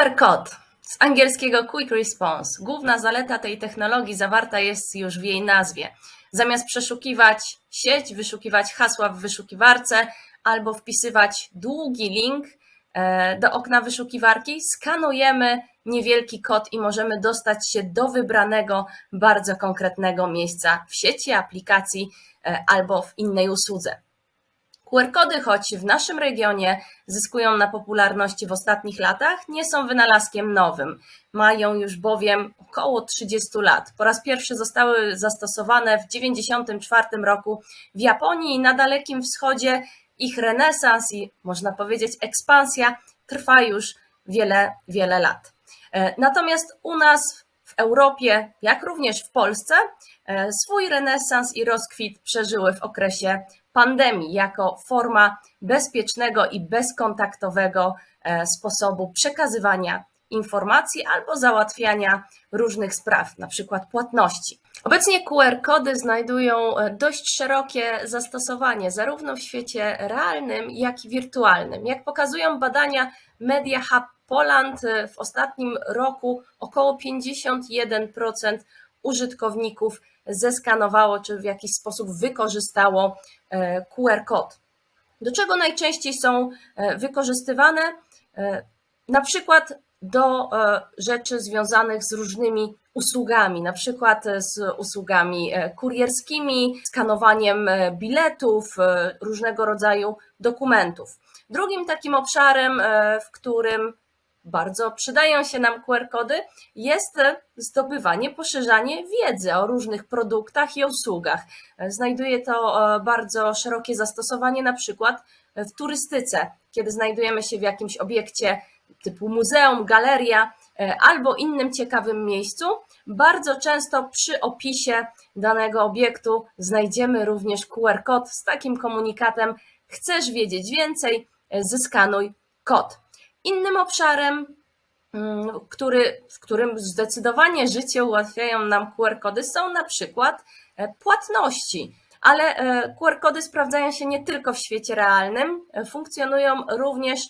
QR kod z angielskiego Quick Response. Główna zaleta tej technologii zawarta jest już w jej nazwie. Zamiast przeszukiwać sieć, wyszukiwać hasła w wyszukiwarce albo wpisywać długi link e, do okna wyszukiwarki, skanujemy niewielki kod i możemy dostać się do wybranego, bardzo konkretnego miejsca w sieci, aplikacji e, albo w innej usłudze. QR-kody, choć w naszym regionie zyskują na popularności w ostatnich latach, nie są wynalazkiem nowym. Mają już bowiem około 30 lat. Po raz pierwszy zostały zastosowane w 1994 roku w Japonii i na Dalekim Wschodzie. Ich renesans i można powiedzieć ekspansja trwa już wiele, wiele lat. E, Natomiast u nas w Europie, jak również w Polsce, e, swój renesans i rozkwit przeżyły w okresie pandemii jako forma bezpiecznego i bezkontaktowego e, sposobu przekazywania informacji albo załatwiania różnych spraw, na przykład płatności. Obecnie QR-kody znajdują e, dość szerokie zastosowanie zarówno w świecie realnym, jak i wirtualnym. Jak pokazują badania Media Hub Poland, e, w ostatnim roku około 51% użytkowników zeskanowało czy w jakiś sposób wykorzystało e, QR kod. Do czego najczęściej są e, wykorzystywane? E, Na przykład do rzeczy związanych z różnymi usługami, na przykład z usługami kurierskimi, skanowaniem biletów, różnego rodzaju dokumentów. Drugim takim obszarem, w którym bardzo przydają się nam QR-kody, jest zdobywanie, poszerzanie wiedzy o różnych produktach i usługach. Znajduje to e, bardzo szerokie zastosowanie na przykład w turystyce, kiedy znajdujemy się w jakimś obiekcie typu muzeum, galeria e, albo innym ciekawym miejscu. Bardzo często przy opisie danego obiektu znajdziemy również QR-kod z takim komunikatem: Chcesz wiedzieć więcej? E, Zeskanuj kod. Innym obszarem, mm, który, w którym zdecydowanie życie ułatwiają nam QR-kody, są na przykład e, płatności. Ale e, QR-kody sprawdzają się nie tylko w świecie realnym, e, funkcjonują również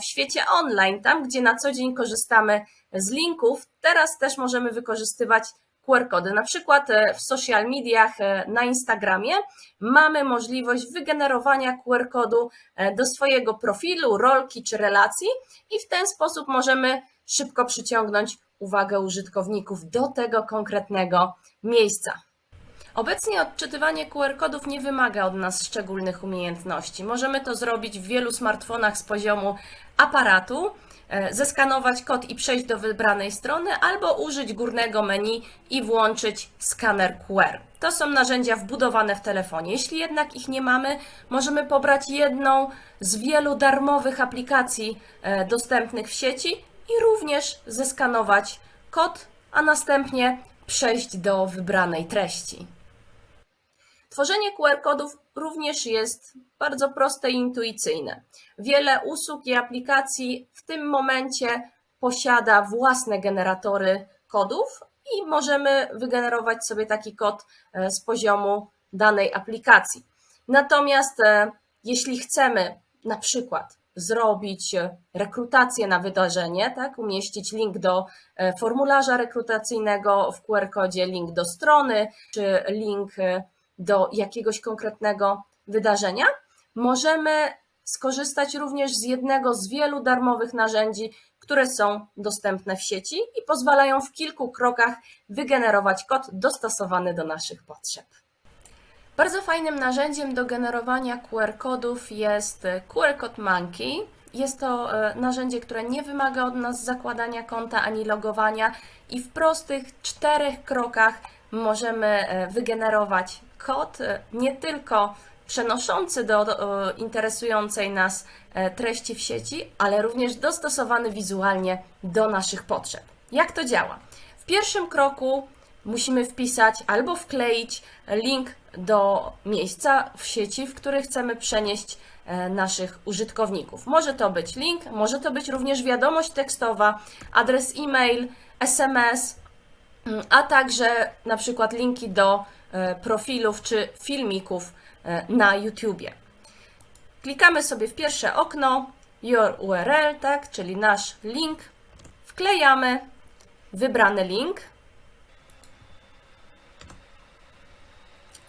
w świecie online, tam gdzie na co dzień korzystamy z linków. Teraz też możemy wykorzystywać QR-kody. Na przykład e, w social mediach, e, na Instagramie mamy możliwość wygenerowania QR-kodu e, do swojego profilu, rolki czy relacji i w ten sposób możemy szybko przyciągnąć uwagę użytkowników do tego konkretnego miejsca. Obecnie odczytywanie QR-kodów nie wymaga od nas szczególnych umiejętności. Możemy to zrobić w wielu smartfonach z poziomu aparatu, zeskanować kod i przejść do wybranej strony, albo użyć górnego menu i włączyć skaner QR. To są narzędzia wbudowane w telefonie. Jeśli jednak ich nie mamy, możemy pobrać jedną z wielu darmowych aplikacji e, dostępnych w sieci i również zeskanować kod, a następnie przejść do wybranej treści. Tworzenie QR-kodów również jest bardzo proste i intuicyjne. Wiele usług i aplikacji w tym momencie posiada własne generatory kodów i możemy wygenerować sobie taki kod e, z poziomu danej aplikacji. Natomiast e, jeśli chcemy na przykład zrobić e, rekrutację na wydarzenie, tak, umieścić link do formularza rekrutacyjnego w QR-kodzie, link do strony, czy link do jakiegoś konkretnego wydarzenia, możemy skorzystać również z jednego z wielu darmowych narzędzi, które są dostępne w sieci i pozwalają w kilku krokach wygenerować kod dostosowany do naszych potrzeb. Bardzo fajnym narzędziem do generowania QR-kodów jest QR Code Monkey. Jest to e, narzędzie, które nie wymaga od nas zakładania konta ani logowania i w prostych czterech krokach możemy e, wygenerować kod e, nie tylko przenoszący do, e, interesującej nas e, treści w sieci, ale również dostosowany wizualnie do naszych potrzeb. Jak to działa? W pierwszym kroku musimy wpisać albo wkleić link do miejsca w sieci, w który chcemy przenieść naszych użytkowników. Może to być link, może to być również wiadomość tekstowa, adres e-mail, SMS, mm, a także na przykład linki do profilów czy filmików e, na YouTubie. Klikamy sobie w pierwsze okno, your URL, tak, czyli nasz link Wklejamy wybrany link.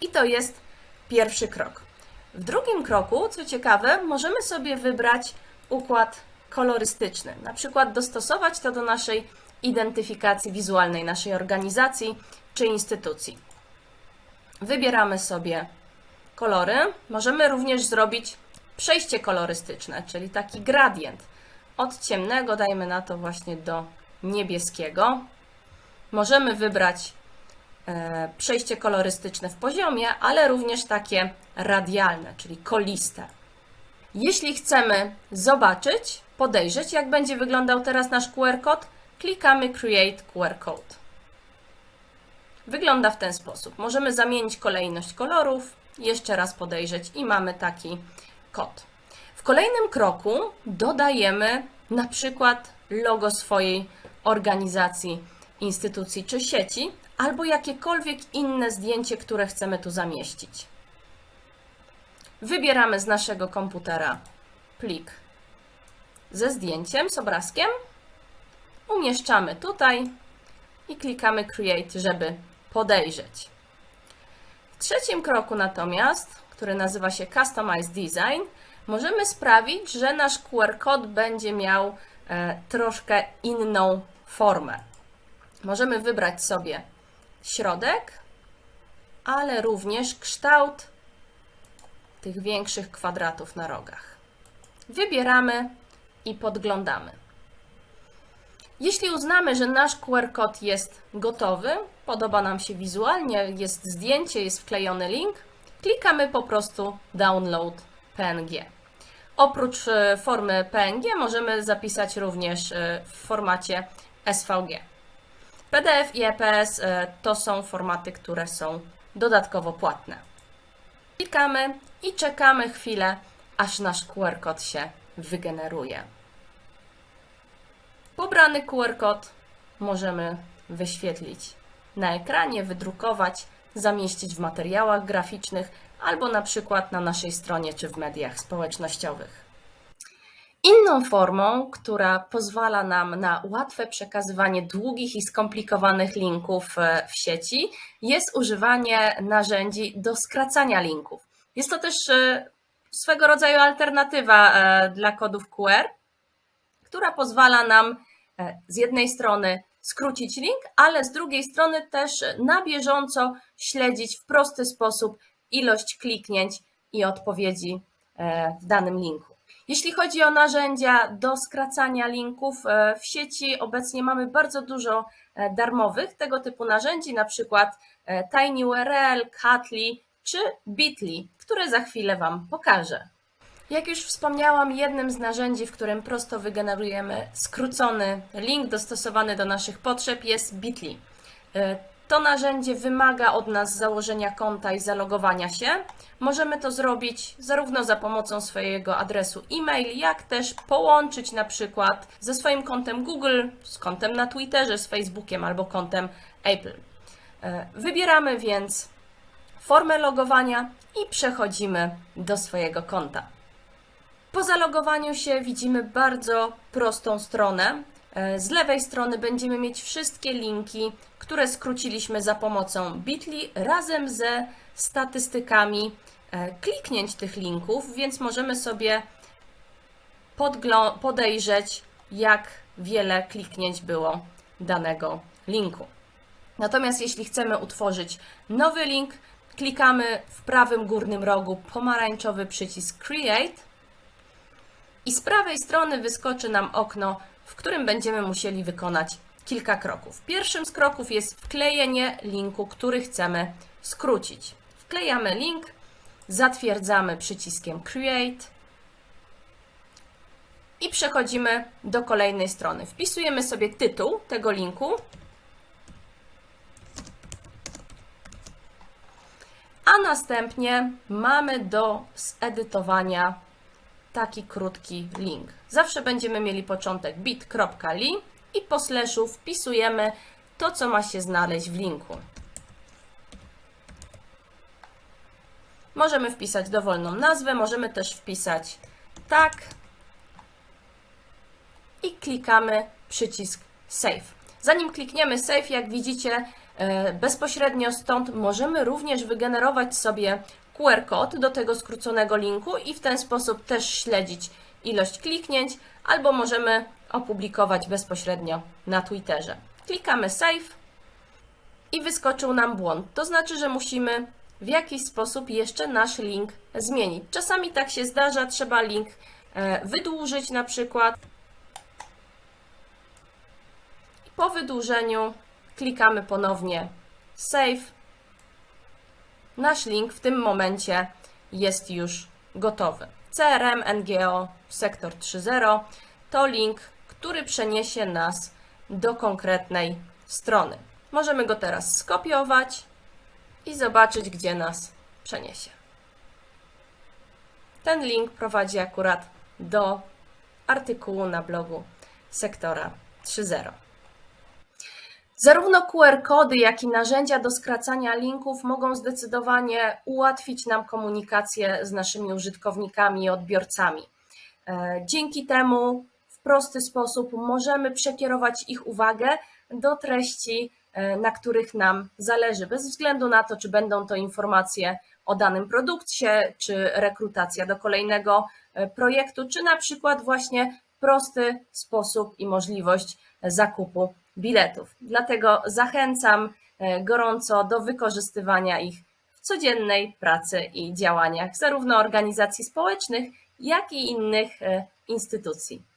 I to jest pierwszy krok. W drugim kroku, co ciekawe, możemy sobie wybrać układ kolorystyczny, na przykład dostosować to do naszej identyfikacji wizualnej naszej organizacji czy instytucji. Wybieramy sobie kolory. Możemy również zrobić przejście kolorystyczne, czyli taki gradient. Od ciemnego dajmy na to właśnie do niebieskiego. Możemy wybrać e, przejście kolorystyczne w poziomie, ale również takie radialne, czyli koliste. Jeśli chcemy zobaczyć, podejrzeć, jak będzie wyglądał teraz nasz QR kod, klikamy Create QR Code. Wygląda w ten sposób. Możemy zamienić kolejność kolorów, jeszcze raz podejrzeć i mamy taki kod. W kolejnym kroku dodajemy na przykład logo swojej organizacji, instytucji czy sieci, albo jakiekolwiek inne zdjęcie, które chcemy tu zamieścić. Wybieramy z naszego komputera plik ze zdjęciem, z obrazkiem, umieszczamy tutaj i klikamy Create, żeby podejrzeć. W trzecim kroku natomiast, który nazywa się Customize Design, możemy sprawić, że nasz QR kod będzie miał e, troszkę inną formę. Możemy wybrać sobie środek, ale również kształt tych większych kwadratów na rogach. Wybieramy i podglądamy. Jeśli uznamy, że nasz QR kod jest gotowy, podoba nam się wizualnie, jest zdjęcie, jest wklejony link, klikamy po prostu Download PNG. Oprócz e, formy PNG możemy zapisać również e, w formacie SVG. PDF i EPS e, to są formaty, które są dodatkowo płatne. Klikamy i czekamy chwilę, aż nasz QR kod się wygeneruje. Pobrany QR kod możemy wyświetlić na ekranie, wydrukować, zamieścić w materiałach graficznych albo na przykład na naszej stronie czy w mediach społecznościowych. Inną formą, która pozwala nam na łatwe przekazywanie długich i skomplikowanych linków e, w sieci, jest używanie narzędzi do skracania linków. Jest to też e, swego rodzaju alternatywa e, dla kodów QR, która pozwala nam z jednej strony skrócić link, ale z drugiej strony też na bieżąco śledzić w prosty sposób ilość kliknięć i odpowiedzi w danym linku. Jeśli chodzi o narzędzia do skracania linków e, w sieci, obecnie mamy bardzo dużo e, darmowych tego typu narzędzi, na przykład e, TinyURL, Catly czy Bitly, które za chwilę Wam pokażę. Jak już wspomniałam, jednym z narzędzi, w którym prosto wygenerujemy skrócony link dostosowany do naszych potrzeb jest Bitly. To narzędzie wymaga od nas założenia konta i zalogowania się. Możemy to zrobić zarówno za pomocą swojego adresu e-mail, jak też połączyć na przykład ze swoim kontem Google, z kontem na Twitterze, z Facebookiem albo kontem Apple. E, wybieramy więc formę logowania i przechodzimy do swojego konta. Po zalogowaniu się widzimy bardzo prostą stronę, E, z lewej strony będziemy mieć wszystkie linki, które skróciliśmy za pomocą Bitly razem ze statystykami. E, kliknięć tych linków, więc możemy sobie podejrzeć, jak wiele kliknięć było danego linku. Natomiast jeśli chcemy utworzyć nowy link, klikamy w prawym górnym rogu pomarańczowy przycisk Create i z prawej strony wyskoczy nam okno w którym będziemy musieli wykonać kilka kroków. Pierwszym z kroków jest wklejenie linku, który chcemy skrócić. Wklejamy link, zatwierdzamy przyciskiem Create i przechodzimy do kolejnej strony. Wpisujemy sobie tytuł tego linku. A następnie mamy do zedytowania taki krótki link. Zawsze będziemy mieli początek bit.ly i po slashu wpisujemy to, co ma się znaleźć w linku. Możemy wpisać dowolną nazwę, możemy też wpisać tak i klikamy przycisk Save. Zanim klikniemy Save, jak widzicie, e, bezpośrednio stąd możemy również wygenerować sobie QR kod do tego skróconego linku i w ten sposób też śledzić ilość kliknięć, albo możemy opublikować bezpośrednio na Twitterze. Klikamy Save i wyskoczył nam błąd. To znaczy, że musimy w jakiś sposób jeszcze nasz link zmienić. Czasami tak się zdarza, trzeba link e, wydłużyć na przykład. Po wydłużeniu klikamy ponownie Save. Nasz link w tym momencie jest już gotowy. CRM NGO Sektor 3.0 to link, który przeniesie nas do konkretnej strony. Możemy go teraz skopiować i zobaczyć, gdzie nas przeniesie. Ten link prowadzi akurat do artykułu na blogu sektora 3.0. Zarówno QR-kody, jak i narzędzia do skracania linków mogą zdecydowanie ułatwić nam komunikację z naszymi użytkownikami i odbiorcami. E, Dzięki temu w prosty sposób możemy przekierować ich uwagę do treści, e, na których nam zależy, bez względu na to, czy będą to informacje o danym produkcie, czy rekrutacja do kolejnego e, projektu, czy na przykład właśnie prosty sposób i możliwość zakupu biletów. Dlatego zachęcam e, gorąco do wykorzystywania ich w codziennej pracy i działaniach zarówno organizacji społecznych, jak i innych e, instytucji.